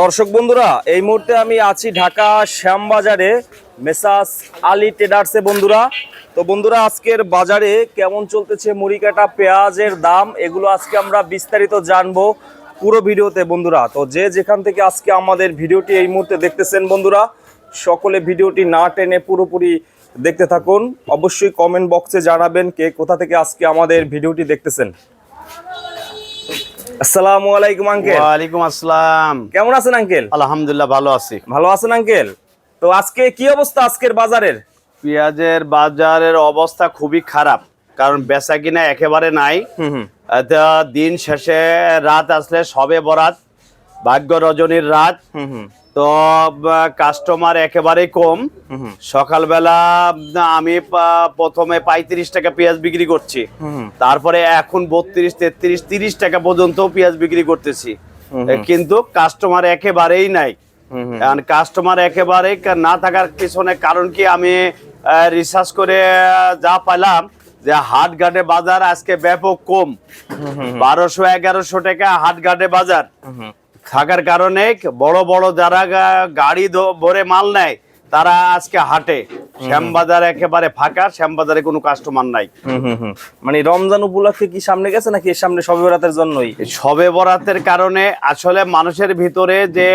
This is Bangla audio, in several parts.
দর্শক বন্ধুরা, এই মুহূর্তে আমি আছি ঢাকা শ্যামবাজারে, মেসাস আলী ট্রেডার্সে বন্ধুরা। তো বন্ধুরা, আজকের বাজারে কেমন চলতেছে মুড়ি কাটা পেঁয়াজের দাম, এগুলো আজকে আমরা বিস্তারিত জানব পুরো ভিডিওতে বন্ধুরা। তো যে যেখান থেকে আজকে আমাদের ভিডিওটি এই মুহূর্তে দেখতেছেন বন্ধুরা, সকলে ভিডিওটি না টেনে পুরোপুরি দেখতে থাকুন। অবশ্যই কমেন্ট বক্সে জানাবেন কে কোথা থেকে আজকে আমাদের ভিডিওটি দেখতেছেন। আসসালামু আলাইকুম আঙ্কেল ওয়ালাইকুম আসসালাম। কেমন আছেন আঙ্কেল আলহামদুলিল্লাহ ভালো আছি। ভালো আছেন আঙ্কেল তো আজকে কি অবস্থা আজকের বাজারের? পেঁয়াজের বাজারের অবস্থা খুবই খারাপ কারণ বেচা কিনা একেবারে নাই। হুম দিন শেষে রাত আসলে সবে বরাত ভাগ্য রজনীর রাত। হুম হুম। তো কাস্টমার একেবারেই কম। সকালবেলা আমি প্রথমে পঁয়ত্রিশ টাকা পেঁয়াজ বিক্রি করছি। তারপরে এখন বত্রিশ তেত্রিশ তিরিশ টাকা পর্যন্ত পেঁয়াজ বিক্রি করতেছি। কিন্তু কাস্টমার একেবারেই নাই। কাস্টমার একেবারে না থাকার পিছনে কারণ কি আমি রিসার্চ করে যা পেলাম যে হাট ঘাটে বাজার আজকে ব্যাপক কম। বারোশো এগারোশো টাকা হাট ঘাটে বাজার। থাকার কারণে বড় বড় যারা গাড়ি ভরে মাল নেয় তারা আজকে হাটে। শ্যামবাজার একেবারে ফাঁকা শ্যামবাজারে কোনো কাস্টমার নাই। মানে রমজান উপলক্ষে কি সামনে গেছে নাকি এর সামনে সবে বরাতের জন্যই? শবে বরাতের কারণে আসলে মানুষের ভিতরে যে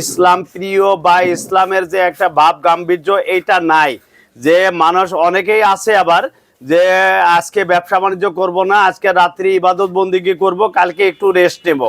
ইসলাম প্রিয় বা ইসলামের যে একটা ভাব গাম্ভীর্য এইটা নাই। যে মানুষ অনেকেই আছে আবার যে আজকে ব্যবসা বাণিজ্য করব না আজকে রাত্রি ইবাদত বন্দিগি করব কালকে একটু রেস্ট নেব।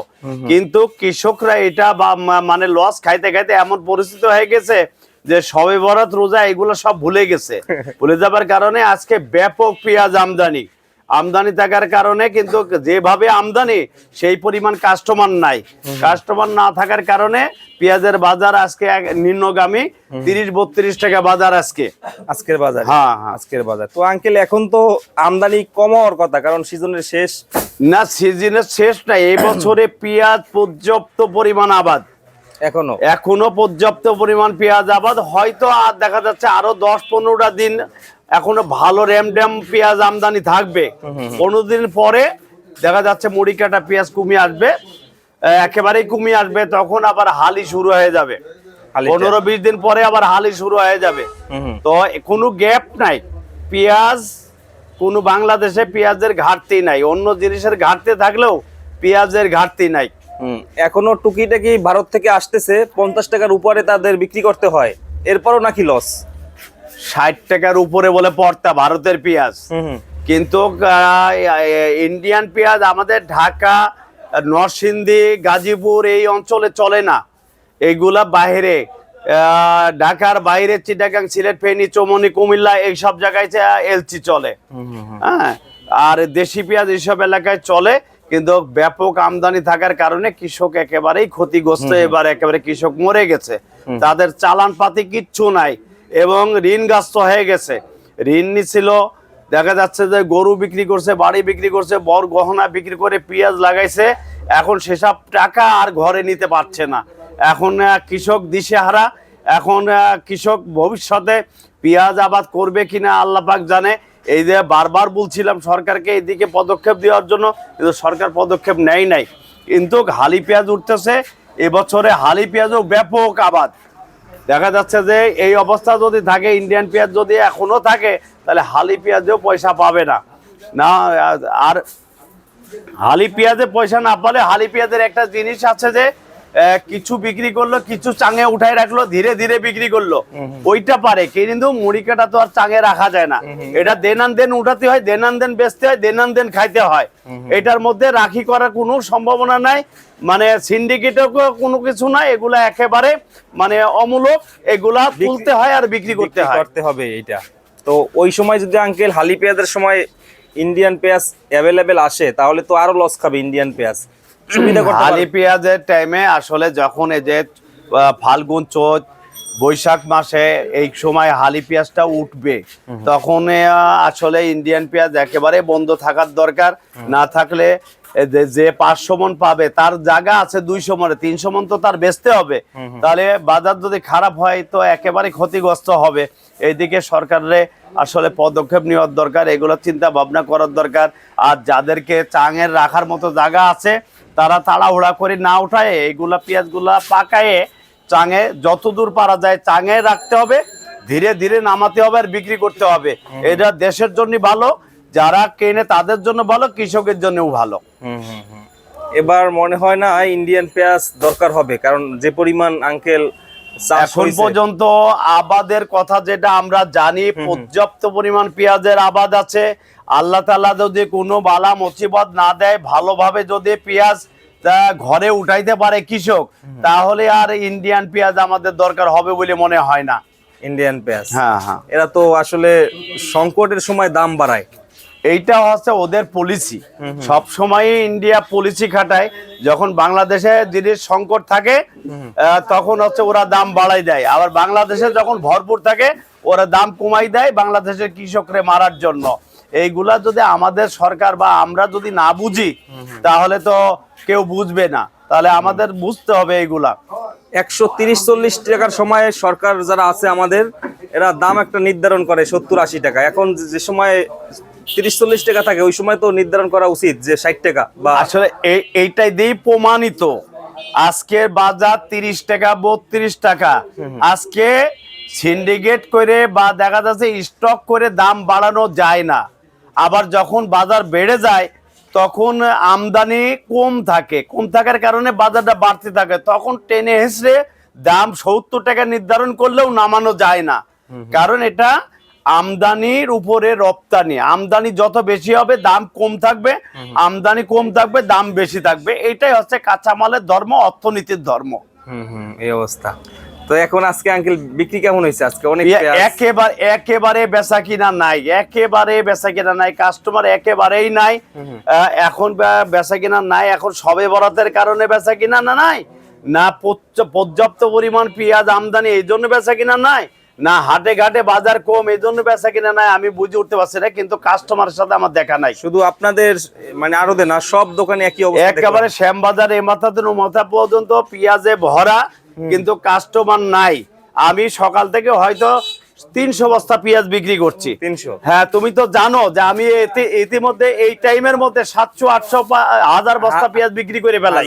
কিন্তু কৃষকরা এটা বা মানে লস খাইতে খাইতে এমন পরিস্থিতি হয়ে গেছে যে সবে বরাত রোজা এগুলো সব ভুলে গেছে। ভুলে যাবার কারণে আজকে ব্যাপক পেঁয়াজ আমদানি। আমদানি থাকার কারণে কিন্তু যেভাবে আমদানি সেই পরিমাণ কাস্টমার নাই। কাস্টমার না থাকার কারণে পেঁয়াজের বাজার আজকে নিম্নগামী তিরিশ বত্রিশ টাকা বাজার আজকে। আজকের বাজার। হ্যাঁ, হ্যাঁ। আজকের বাজার। তো আঙ্কেল এখন তো আমদানি কম হওয়ার কথা কারণ সিজনের শেষ। না সিজনের শেষ না এবছরে বছরে পেঁয়াজ পর্যাপ্ত পরিমাণ আবাদ। এখনও? এখনও পর্যাপ্ত পরিমাণ পেঁয়াজ আবাদ। হয়তো আর দেখা যাচ্ছে আরও দশ পনেরোটা দিন এখনও ভালো র্যাম ড্যাম পেঁয়াজ আমদানি থাকবে। পনেরো দিন পরে দেখা যাচ্ছে মুড়ি কাটা পেঁয়াজ কমিয়ে আসবে। একেবারেই কমিয়ে আসবে তখন আবার হালি শুরু হয়ে যাবে। পনেরো বিশ দিন পরে আবার হালি শুরু হয়ে যাবে। তো কোনো গ্যাপ নাই। পেঁয়াজ কোনো বাংলাদেশে পেঁয়াজের ঘাটতি নাই। অন্য জিনিসের ঘাটতি থাকলেও পেঁয়াজের ঘাটতি নাই। হুম, এখনও টুকিটাকি ভারত থেকে আসতেছে পঞ্চাশ টাকার উপরে তাদের বিক্রি করতে হয়। এরপরও নাকি লস ষাট টাকার উপরে বলে পড়তা ভারতের পেঁয়াজ। কিন্তু ইন্ডিয়ান পেঁয়াজ আমাদের ঢাকা নরসিংদী গাজীপুর এই অঞ্চলে চলে না। এইগুলা বাইরে ঢাকার বাইরে চিটাগাং সিলেট ফেনী চৌমনি কুমিল্লা এই সব জায়গায় এলচি চলে। হ্যাঁ আর দেশি পেঁয়াজ এইসব এলাকায় চলে কিন্তু ব্যাপক আমদানি থাকার কারণে কৃষক একেবারেই ক্ষতিগ্রস্ত। এবার একেবারে কৃষক মরে গেছে। তাদের চালান পাতি কিচ্ছু নাই। এবং ঋণগ্রস্ত হয়ে গেছে। ঋণ নিছিল দেখা যাচ্ছে যে গরু বিক্রি করছে, বাড়ি বিক্রি করছে, বর গহনা বিক্রি করে পেঁয়াজ লাগাইছে, এখন সেসব টাকা আর ঘরে নিতে পারছে না। এখন কৃষক দিশেহারা, এখন কৃষক ভবিষ্যতে পেঁয়াজ আবাদ করবে কিনা আল্লাহ পাক জানে। এই যে বারবার বলছিলাম সরকারকে এইদিকে পদক্ষেপ দেওয়ার জন্য, কিন্তু সরকার পদক্ষেপ নেয় নাই। কিন্তু হালি পেঁয়াজ উঠতেছে, এবছরে হালি পেঁয়াজও ব্যাপক আবাদ। দেখা যাচ্ছে যে এই অবস্থা যদি থাকে ইন্ডিয়ান পেঁয়াজ যদি এখনও থাকে, তাহলে হালি পেঁয়াজেও পয়সা পাবে না। না, আর হালি পেঁয়াজে পয়সা না পালে হালি পেঁয়াজের একটা জিনিস আছে যে কিছু বিক্রি করল কিছু চাঙে উঠাই রাখল ধীরে ধীরে বিক্রি করল। ওইটা পারে কিন্তু মুড়ি কাটা তো আর চাঙে রাখা যায় না। এটা দেনান দেন উঠাতে হয় দেনান দেন বেচতে হয় দেনান দেন খাইতে হয়। এটার মধ্যে রাখি করার কোনো সম্ভাবনা নাই। মানে সিন্ডিকেটও কোনো কিছু নাই এগুলা একেবারে মানে অমূলক এগুলা তুলতে হয় আর বিক্রি করতে হয়। করতে হবে এইটা। তো ওই সময় যদি আঙ্কেল হালি পেঁয়াজের সময় ইন্ডিয়ান পেঁয়াজ অ্যাভেলেবেল আসে তাহলে তো আরও লস খাবে ইন্ডিয়ান পেঁয়াজ। সুবিধা করতে হালি পারবে। পেঁয়াজের টাইমে আসলে যখন এই যে ফাল্গুন চৈত বৈশাখ মাসে এই সময় হালি পেঁয়াজটা উঠবে তখন আসলে ইন্ডিয়ান পেঁয়াজ একেবারে বন্ধ থাকার দরকার। না থাকলে যে- যে পাঁচশো মন পাবে তার জায়গা আছে দুইশো মনে তিনশো মন তো তার বেচতে হবে। তাহলে বাজার যদি খারাপ হয় তো একেবারে ক্ষতিগ্রস্ত হবে। এইদিকে সরকারের আসলে পদক্ষেপ নেওয়ার দরকার এগুলো চিন্তা ভাবনা করার দরকার। আর যাদেরকে চাঙের রাখার মতো জায়গা আছে তারা তাড়াহুড়া করে না উঠায় এইগুলা পেঁয়াজগুলা পাকায়ে চাঙে যতদূর পারা যায় চাঙে রাখতে হবে ধীরে ধীরে নামাতে হবে আর বিক্রি করতে হবে। এটা দেশের জন্য ভালো যারা কেনে তাদের জন্য ভালো কৃষকের জন্যও ভালো। এবার মনে হয় না ইন্ডিয়ান পেঁয়াজ দরকার হবে কারণ যে পরিমাণ আঙ্কেল এখন পর্যন্ত আবাদের কথা যেটা আমরা জানি পর্যাপ্ত পরিমাণ পেঁয়াজের আবাদ আছে আল্লাহ তাআলা যদি কোনো বালা মুসিবত না দেয় ভালোভাবে যদি পেঁয়াজ তা ঘরে উঠাইতে পারে কৃষক তাহলে আর ইন্ডিয়ান পেঁয়াজ আমাদের দরকার হবে বলে মনে হয় না। ইন্ডিয়ান পেঁয়াজ। হ্যাঁ হ্যাঁ। এরা তো আসলে সংকটের সময় দাম বাড়ায়। এইটা হচ্ছে ওদের পলিসি সব সময় ইন্ডিয়া পলিসি খাটায়। যখন বাংলাদেশে জিনিস সংকট থাকে তখন হচ্ছে ওরা দাম বাড়াই দেয়। আবার বাংলাদেশে যখন ভরপুর থাকে ওরা দাম কমাই দেয় বাংলাদেশের কৃষকরে মারার জন্য। এইগুলা যদি আমাদের সরকার বা আমরা যদি না বুঝি তাহলে তো কেউ বুঝবে না। তাহলে আমাদের বুঝতে হবে এইগুলা। একশো তিরিশ চল্লিশ টাকার সময়ে সরকার যারা আছে আমাদের এরা দাম একটা নির্ধারণ করে সত্তর আশি টাকা। এখন যে সময় তিরিশ চল্লিশ টাকা থাকে ওই সময় তো নির্ধারণ করা উচিত যে ষাট টাকা বা আসলে এই- এইটাই দিয়ে প্রমাণিত। আজকের বাজার তিরিশ টাকা বত্রিশ টাকা। আজকে সিন্ডিকেট করে বা দেখা যাচ্ছে স্টক করে দাম বাড়ানো যায় না। আবার যখন বাজার বেড়ে যায় তখন আমদানি কম থাকে। কম থাকার কারণে বাজারটা বাড়তে থাকে। তখন টেনে হেসড়ে দাম সত্তর টাকা নির্ধারণ করলেও নামানো যায় না। কারণ এটা আমদানির উপরে রপ্তানি। আমদানি যত বেশি হবে দাম কম থাকবে। আমদানি কম থাকবে দাম বেশি থাকবে। এটাই হচ্ছে কাঁচামালের ধর্ম অর্থনীতির ধর্ম। হুম হুম এই অবস্থা। তো এখন আজকে আঙ্কেল বিক্রি কেমন হয়েছে আজকে? অনেক একেবারে একেবারে বেচা কিনা নাই একেবারে বেচা কিনা নাই কাস্টমার একেবারেই নাই। এখন বেচা কিনা নাই এখন সবে বরাতের কারণে বেচা কিনা না নাই? না পর্যাপ্ত পরিমাণ পেঁয়াজ আমদানি এই জন্য বেচা কিনা নাই? না হাটে ঘাটে বাজার কম এই জন্য বেচা কিনা নাই আমি বুঝে উঠতে পারছি না কিন্তু কাস্টমারের সাথে আমার দেখা নাই। শুধু আপনাদের মানে আরও না সব দোকানে একই অবস্থা একেবারে শ্যামবাজার এ মাথা থেকে ও মাথা পর্যন্ত পেঁয়াজে ভরা। কিন্তু কাস্টমার নাই। আমি সকাল থেকে হয়তো তিনশো বস্তা পেঁয়াজ বিক্রি করছি। তিনশো। হ্যাঁ তুমি তো জানো যে আমি ইতিমধ্যে এই টাইমের মধ্যে সাতশো আটশো হাজার বস্তা পেঁয়াজ বিক্রি করে ফেলাই।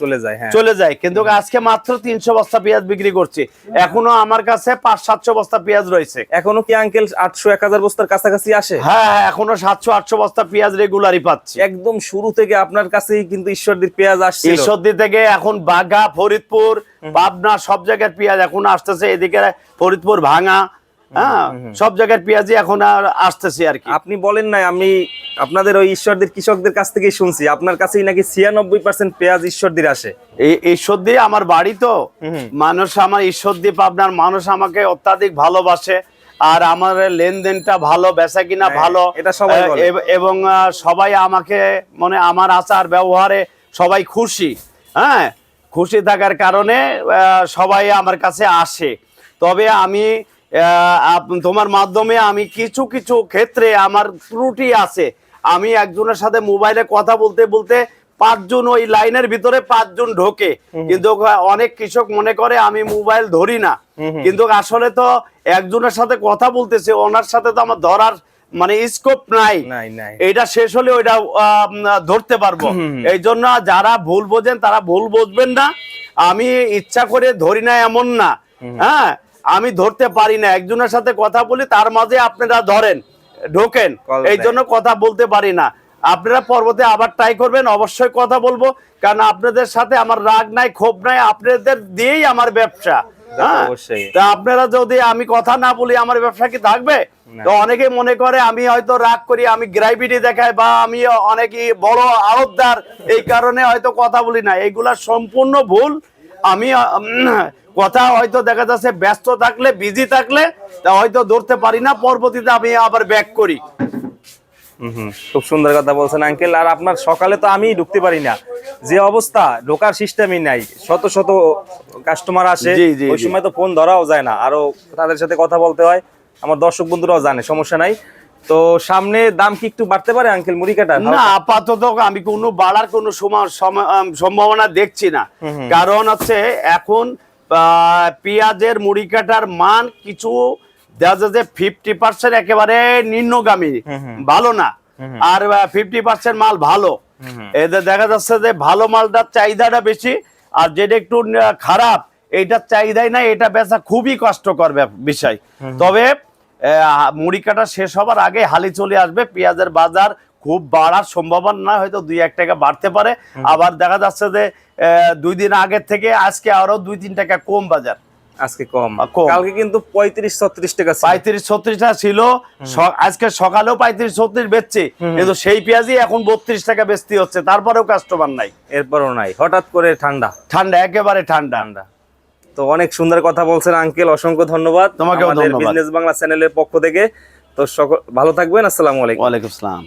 চলে যায় হ্যাঁ। চলে যায়। কিন্তু আজকে মাত্র তিনশো বস্তা পেঁয়াজ বিক্রি করছি। এখনও আমার কাছে পাঁচ সাতশো বস্তা পেঁয়াজ রয়েছে। এখনও কি আঙ্কেল আটশো এক হাজার বস্তার কাছাকাছি আসে? হ্যাঁ হ্যাঁ এখনও সাতশো আটশো বস্তা পেঁয়াজ রেগুলারই পাচ্ছি। একদম শুরু থেকে আপনার কাছেই কিন্তু ঈশ্বরদীর পেঁয়াজ আসছে ঈশ্বরদী থেকে এখন বাঘা ফরিদপুর পাবনা সব জায়গার পেঁয়াজ এখন আসতেছে। এদিকে ফরিদপুর ভাঙা হ্যাঁ সব জায়গার পেঁয়াজই এখন আর আসতেছে আর কি। আপনি বলেন নাই আমি আপনাদের ওই ঈশ্বরদের কৃষকদের কাছ থেকেই শুনছি। আপনার কাছেই নাকি ছিয়ানব্বই পার্সেন্ট পেঁয়াজ ঈশ্বরদীর আসে। এই ঈশ্বরদী আমার বাড়ি তো। মানুষ আমার ঈশ্বরদী পাবনার মানুষ আমাকে অত্যাধিক ভালোবাসে আর আমার লেনদেনটা ভালো বেচা কিনা হ্যাঁ, ভালো। এটা সবাই। এব- সবাই আমাকে মানে আমার আচার ব্যবহারে সবাই খুশি। হ্যাঁ খুশি থাকার কারণে সবাই আমার কাছে আসে। তবে আমি তোমার মাধ্যমে আমি কিছু কিছু ক্ষেত্রে আমার ত্রুটি আছে। আমি একজনের সাথে মোবাইলে কথা বলতে বলতে পাঁচজন ওই লাইনের ভিতরে পাঁচজন ঢোকে। কিন্তু অনেক কৃষক মনে করে আমি মোবাইল ধরি না। কিন্তু আসলে তো একজনের সাথে কথা বলতেছে ওনার সাথে তো আমার ধরার মানে স্কোপ নাই। নাই শেষ হলে ওইটা ধরতে পারব। এই জন্য যারা ভুল বোঝেন তারা ভুল বুঝবেন না। আমি ইচ্ছা করে ধরি না এমন না। হ্যাঁ? আমি ধরতে পারি না। একজনের সাথে কথা বলি তার মাঝে আপনারা ধরেন ঢোকেন। এই জন্য কথা বলতে পারি না। আপনারা পর্বতে আবার ট্রাই করবেন অবশ্যই কথা বলব। কারণ আপনাদের সাথে আমার রাগ নাই ক্ষোভ নাই আপনাদের দিয়েই আমার ব্যবসা। হ্যাঁ? তা আপনারা যদি আমি কথা না বলি আমার ব্যবসা কি থাকবে? তো অনেকে মনে করে আমি হয়তো রাগ করি আমি গ্রাইভিটি দেখাই বা আমি অনেকই বড় আড়তদার এই কারণে হয়তো কথা বলি না। এইগুলা সম্পূর্ণ ভুল। আমি কথা হয়তো দেখা যাচ্ছে ব্যস্ত থাকলে বিজি থাকলে তা হয়তো ধরতে পারি না পরবর্তীতে আমি আবার ব্যাক করি। খুব সুন্দর কথা বলছেন আঙ্কেল আর আপনার সকালে তো আমি ঢুকতে পারি না। যে অবস্থা ঢোকার সিস্টেমই নাই। শত শত কাস্টমার আসে ওই সময় তো ফোন ধরাও যায় না। আরও তাদের সাথে কথা বলতে হয়। আমার দর্শক বন্ধুরাও জানে সমস্যা নাই। তো সামনে দাম কি একটু বাড়তে পারে আঙ্কেল মুড়ি কাটা না আপাতত আমি কোনো বাড়ার কোনো সম- সম্ভাবনা দেখছি না। কারণ হচ্ছে এখন পেঁয়াজের মুড়ি কাটার মান কিছু দেখা যায় যে ফিফটি পার্সেন্ট একেবারে নিম্নগামী। ভালো না। আর ফিফটি পার্সেন্ট মাল ভালো। এদের দেখা যাচ্ছে যে ভালো মালটার চাহিদাটা বেশি আর যেটা একটু খারাপ এইটার চাহিদাই নাই এটা বেচা খুবই কষ্টকর বিষয়। তবে মুড়ি কাটা শেষ হবার আগে হালি চলে আসবে পেঁয়াজের বাজার খুব বাড়ার সম্ভাবনা না হয়তো দুই এক টাকা বাড়তে পারে। আবার দেখা যাচ্ছে যে দুই দিন আগের থেকে আজকে আরও দুই তিন টাকা কম বাজার। আজকে কম। কালকে কিন্তু পঁয়ত্রিশ ছত্রিশ টাকা। পঁয়ত্রিশ ছত্রিশটা ছিল। আজকে সকালেও পঁয়ত্রিশ ছত্রিশ বেচছে। কিন্তু সেই পেঁয়াজই এখন বত্রিশ টাকা বেচতে হচ্ছে। তারপরেও কাস্টমার নাই। এরপরও নাই। হঠাৎ করে ঠান্ডা। ঠান্ডা একেবারে ঠান্ডা। ঠান্ডা। তো অনেক সুন্দর কথা বলছেন আঙ্কেল। অসংখ্য ধন্যবাদ। তোমাকে বিজনেস বাংলা চ্যানেলের পক্ষ থেকে। তো সকল ভালো থাকবেন। আসসালামু আলাইকুম। ওয়ালাইকুম আসসালাম।